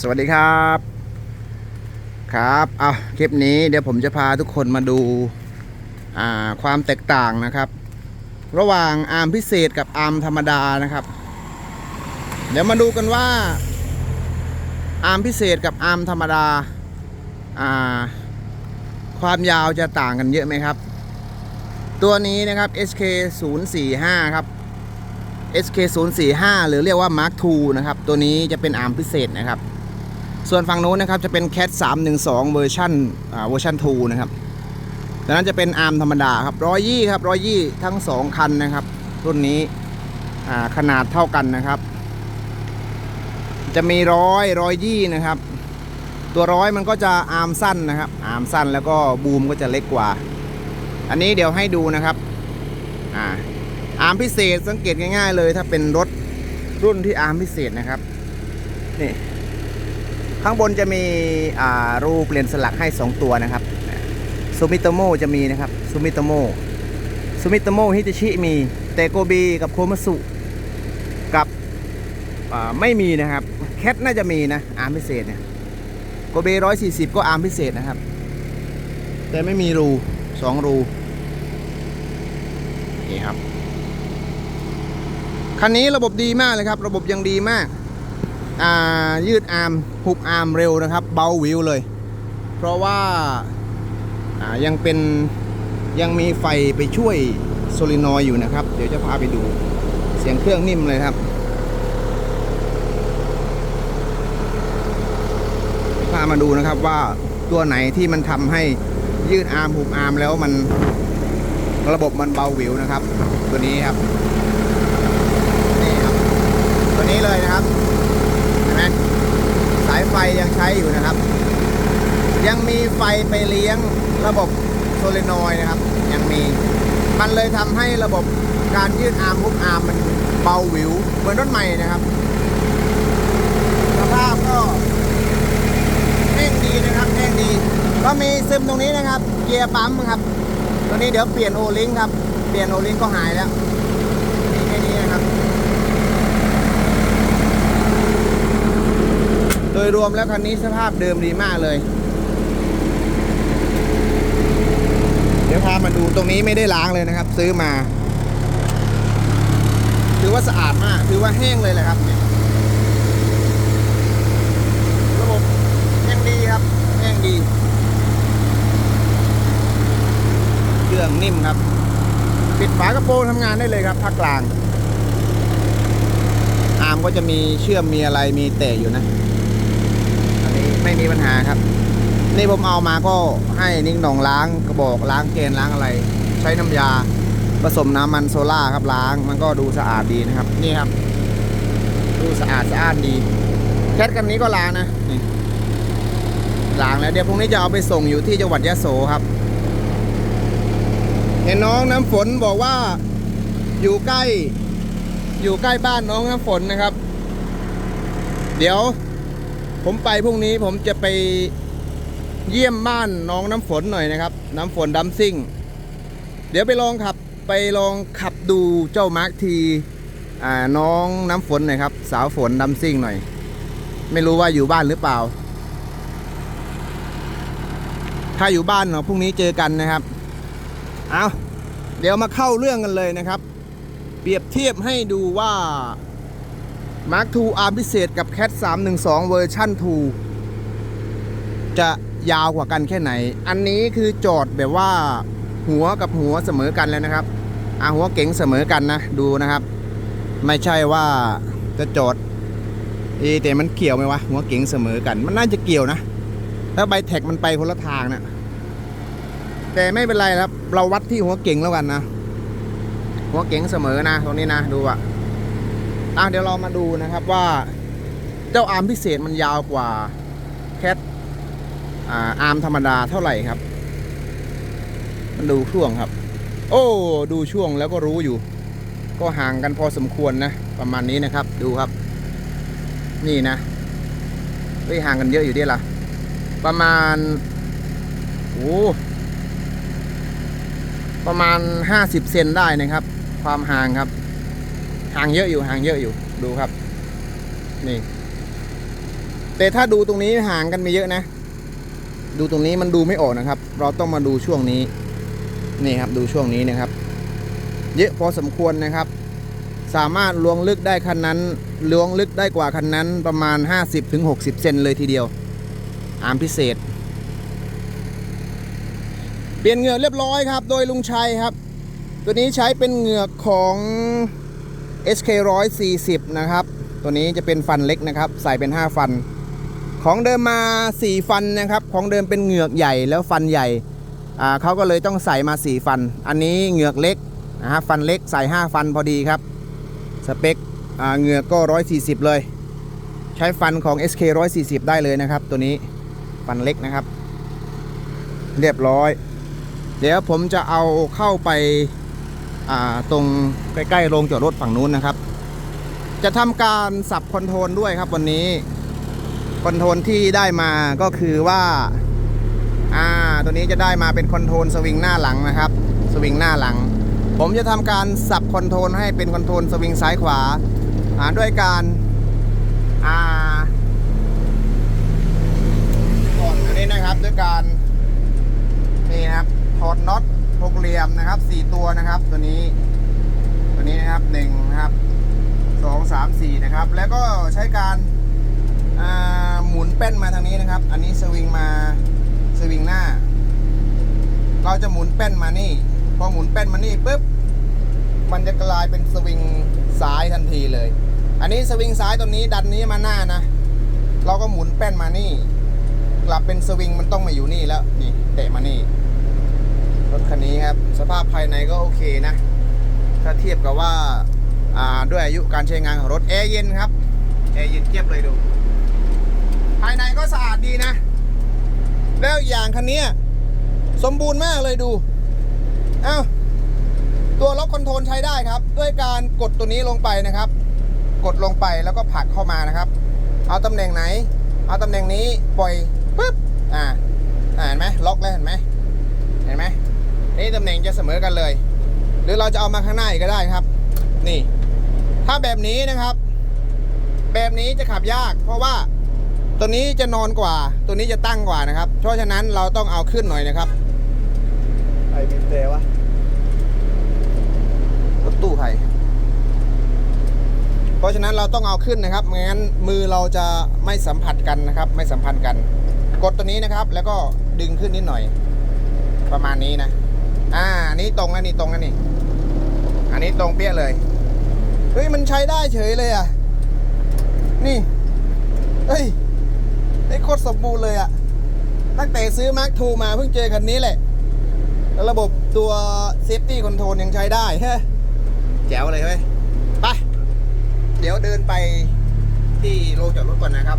สวัสดีครับ ครับเอาคลิปนี้เดี๋ยวผมจะพาทุกคนมาดูาความแตกต่างนะครับ ระหว่างอาร์มพิเศษกับอาร์มธรรมดานะครับ เดี๋ยวมาดูกันว่าอาร์มพิเศษกับอาร์มธรรมดาาความยาวจะต่างกันเยอะไหมครับ ตัวนี้นะครับ SK 0 4 5ครับ SK 0 4 5หรือเรียกว่า Mark II นะครับ ตัวนี้จะเป็นอาร์มพิเศษนะครับ ส่วนฝั่งโน้นนะครับจะเป็น Cat 312เวอร์ชันอ่าเวอร์ชัน2นะครับดังนั้นจะเป็นอาร์มธรรมดาครับร้อยยี่ครับร้อยยี่ทั้ง 2 คันนะครับ รุ่นนี้อ่าขนาดเท่ากันนะครับ จะมีร้อยร้อยยี่นะครับ ตัวร้อยมันก็จะอาร์มสั้นนะครับ อาร์มสั้นแล้วก็บูมก็จะเล็กกว่า อันนี้เดี๋ยวให้ดูนะครับอ่าอาร์มพิเศษสังเกตง่าย ๆ เลย ถ้าเป็นรถรุ่นที่อาร์มพิเศษนะครับนี่ ข้างบนจะมีรูเปลี่ยนสลักให้ 2 ตัวนะครับซูมิโตโมจะมีนะครับซูมิโตโมซูมิโตโมฮิตาชิมีแต่โกบีกับโคมาสุกับไม่มีนะครับแคทน่าจะมีนะอาร์มพิเศษเนี่ยโกเบร้อยสี่สิบก็อาร์มพิเศษนะครับ แต่ไม่มีรูสองรูนี่ครับคันนี้ระบบดีมากเลยครับ ระบบยังดีมาก ยืดอาร์มหุบอาร์มเร็วนะครับ เบาวิวเลย เพราะว่าายังเป็นยังมีไฟไปช่วยโซลินอยอยู่นะครับ เดี๋ยวจะพาไปดูเสียงเครื่องนิ่มเลยครับพามาดูนะครับว่าตัวไหนที่มันทำให้ยืดอาร์มหุบอาร์มแล้วมันระบบมันเบาวิวนะครับ ตัวนี้ครับนี่ครับ ตัวนี้เลยนะครับ เห็นไหมสาย ไฟยังใช้อยู่นะครับ ยังมีไฟไปเลี้ยงระบบโซเลนอยด์นะครับ ยังมี มันเลยทำให้ระบบการยืดอาร์มมุกอาร์มมันเบาหวิว เหมือนรถใหม่นะครับ สภาพก็แห้งดีนะครับแห้งดี ก็มีซึมตรงนี้นะครับ เกียร์ปั๊มครับ ตัวนี้เดี๋ยวเปลี่ยนโอลิงครับ เปลี่ยนโอลิงก็หายแล้วมีแค่นี้นะครับ โด ยรวมแล้วคันนี้สภาพเดิมดีมากเลย เดี๋ยวพามาดูตรงนี้ไม่ได้ล้างเลยนะครับ ซื้อมา ถือว่าสะอาดมาก ถือว่าแห้งเลยแหละครับระบบแห้งดีครับแห้งดี เครื่องนิ่มครับ ปิดฝากระโปรงทำงานได้เลยครับภาคกลางอาร์มก็จะมีเชื่อมมีอะไรมีเตะอยู่นะ ไม่มีปัญหาครับ นี่ผมเอามาก็ให้นิ่งหนองล้างกระบอกล้างเกณฑ์ล้างอะไร ใช้น้ำยาผสมน้ำมันโซล่าครับล้าง มันก็ดูสะอาดดีนะครับ นี่ครับ ดูสะอาดสะอาดดีแคทกันนี้ก็ล้างนะนี่ล้างแล้วเดี๋ยวพรุ่งนี้จะเอาไปส่งอยู่ที่จังหวัดยะโสครับ เห็นน้องน้ำฝนบอกว่าอยู่ใกล้ อยู่ใกล้บ้านน้องน้ำฝนนะครับ เดี๋ยว ผมไปพรุ่งนี้ผมจะไปเยี่ยมบ้านน้องน้ำฝนหน่อยนะครับ น้ำฝนดัมซิ่ง เดี๋ยวไปลองขับไปลองขับดูเจ้ามาร์คที่น้องน้ำฝนหน่อยครับ สาวฝนดัมซิ่งหน่อย ไม่รู้ว่าอยู่บ้านหรือเปล่า ถ้าอยู่บ้านเนาะพรุ่งนี้เจอกันนะครับ เอาเดี๋ยวมาเข้าเรื่องกันเลยนะครับ เปรียบเทียบให้ดูว่า Mark II อาร์มพิเศษกับ Cat 312 เวอร์ชั่น 2 จะยาวกว่ากันแค่ไหน อันนี้คือจอดแบบว่าหัวกับหัวเสมอกันแล้วนะครับอาหัวเก๋งเสมอกันนะ ดูนะครับ ไม่ใช่ว่าจะจอดเอแต่มันเกี่ยวไหมวะ หัวเก๋งเสมอกัน มันน่าจะเกี่ยวนะ ถ้าใบแท็กมันไปคนละทางนะแต่ไม่เป็นไรครับ เราวัดที่หัวเก่งแล้วกันนะ หัวเก่งเสมอนะตรงนี้นะดูอะ อะเดี๋ยวเรามาดูนะครับว่าเจ้าอาร์มพิเศษมันยาวกว่าแคทอ่าอาร์มธรรมดาเท่าไหร่ครับ มันดูช่วงครับ โอ้ ดูช่วงแล้วก็รู้อยู่ ก็ห่างกันพอสมควรนะ ประมาณนี้นะครับ ดูครับ นี่นะเฮ้ยห่างกันเยอะอยู่ดิล่ะ ประมาณโอ้ประมาณ 50 เซนได้นะครับ ความห่างครับ ห่างเยอะอยู่ห่างเยอะอยู่ดูครับ นี่ แต่ถ้าดูตรงนี้ห่างกันไม่เยอะนะ ดูตรงนี้มันดูไม่ออกนะครับ เราต้องมาดูช่วงนี้ นี่ครับดูช่วงนี้นะครับ เยอะพอสมควรนะครับ สามารถลวงลึกได้คันนั้นลวงลึกได้กว่าคันนั้นประมาณ 50-60 เซนเลยทีเดียวอามพิเศษ เปลี่ยนเหงือกเรียบร้อยครับ โดยลุงชัยครับ ตัวนี้ใช้เป็นเหงือกของ SK 140 นะครับ ตัวนี้จะเป็นฟันเล็กนะครับ ใส่เป็น 5 ฟัน ของเดิมมา 4 ฟันนะครับ ของเดิมเป็นเหงือกใหญ่แล้วฟันใหญ่อ่าเขาก็เลยต้องใส่มา 4 ฟัน อันนี้เหงือกเล็กนะฮะฟันเล็กใส่ 5 ฟันพอดีครับ สเปคอ่าเหงือกก็ 140 เลย ใช้ฟันของ SK 140 ได้เลยนะครับ ตัวนี้ฟันเล็กนะครับ เรียบร้อย เดี๋ยวผมจะเอาเข้าไป ตรงใกล้ๆโรงจอดรถฝั่งนู้นนะครับ จะทำการสับคอนโทรลด้วยครับวันนี้คอนโทรลที่ได้มาก็คือว่าอ่าตัวนี้จะได้มาเป็นคอนโทรลสวิงหน้าหลังนะครับ สวิงหน้าหลัง ผมจะทำการสับคอนโทรลให้เป็นคอนโทรลสวิงซ้ายขวาอ่าด้วยการอ่าก่อนอันนี้นะครับด้วยการนี่นะครับถอดน็อต หกเหลี่ยมนะครับสี่ตัวนะครับ ตัวนี้ ตัวนี้นะครับหนึ่งนะครับสองสามสี่นะครับ แล้วก็ใช้การาหมุนแป้นมาทางนี้นะครับ อันนี้สวิงมาสวิงหน้า เราจะหมุนแป้นมานี่ พอหมุนแป้นมานี่ปุ๊บมันจะกลายเป็นสวิงซ้ายทันทีเลย อันนี้สวิงซ้ายตัวนี้ดันนี้มาหน้านะ เราก็หมุนแป้นมานี่ กลับเป็นสวิงมันต้องมาอยู่นี่แล้วนี่เตะมานี่ รถคันนี้ครับ สภาพภายในก็โอเคนะ ถ้าเทียบกับว่าด้วยอายุการใช้งานของรถแอร์เย็นครับแอร์เย็นเทียบเลยดู ภายในก็สะอาดดีนะ แล้วอย่างคันนี้สมบูรณ์มากเลยดูเอ้าตัวล็อกคอนโทรลใช้ได้ครับ ด้วยการกดตัวนี้ลงไปนะครับ กดลงไปแล้วก็ผลักเข้ามานะครับ เอาตำแหน่งไหน เอาตำแหน่งนี้ปล่อยปุ๊บอ่าอ่าเห็นไหมล็อกแล้วเห็นไหมเห็นไหม นี่ตำแหน่งจะเสมอกันเลย หรือเราจะเอามาข้างหน้าอีกก็ได้ครับ นี่ ถ้าแบบนี้นะครับ แบบนี้จะขับยาก เพราะว่าตัวนี้จะนอนกว่า ตัวนี้จะตั้งกว่านะครับ เพราะฉะนั้นเราต้องเอาขึ้นหน่อยนะครับไอ้บินเตวะรถตู้ใครเพราะฉะนั้นเราต้องเอาขึ้นนะครับไม่งั้นมือเราจะไม่สัมผัสกันนะครับ ไม่สัมพันธ์กัน กดตัวนี้นะครับ แล้วก็ดึงขึ้นนิดหน่อย ประมาณนี้นะ อ่านี้ตรงแล้วนี่ตรงแล้วนี่ อันนี้ตรงเปี้ยเลย เฮ้ย มันใช้ได้เฉยเลยอะ นี่ เฮ้ยไอ้โคตรสมบูรณ์เลยอะ ตั้งแต่ซื้อมาร์คทูมาเพิ่งเจอคันนี้แหละแล้วระบบตัวเซฟตี้คอนโทรลยังใช้ได้เฮ้ยแจ๋วเลยเฮ้ยไป เดี๋ยวเดินไปที่โรงจอดรถก่อนนะครับ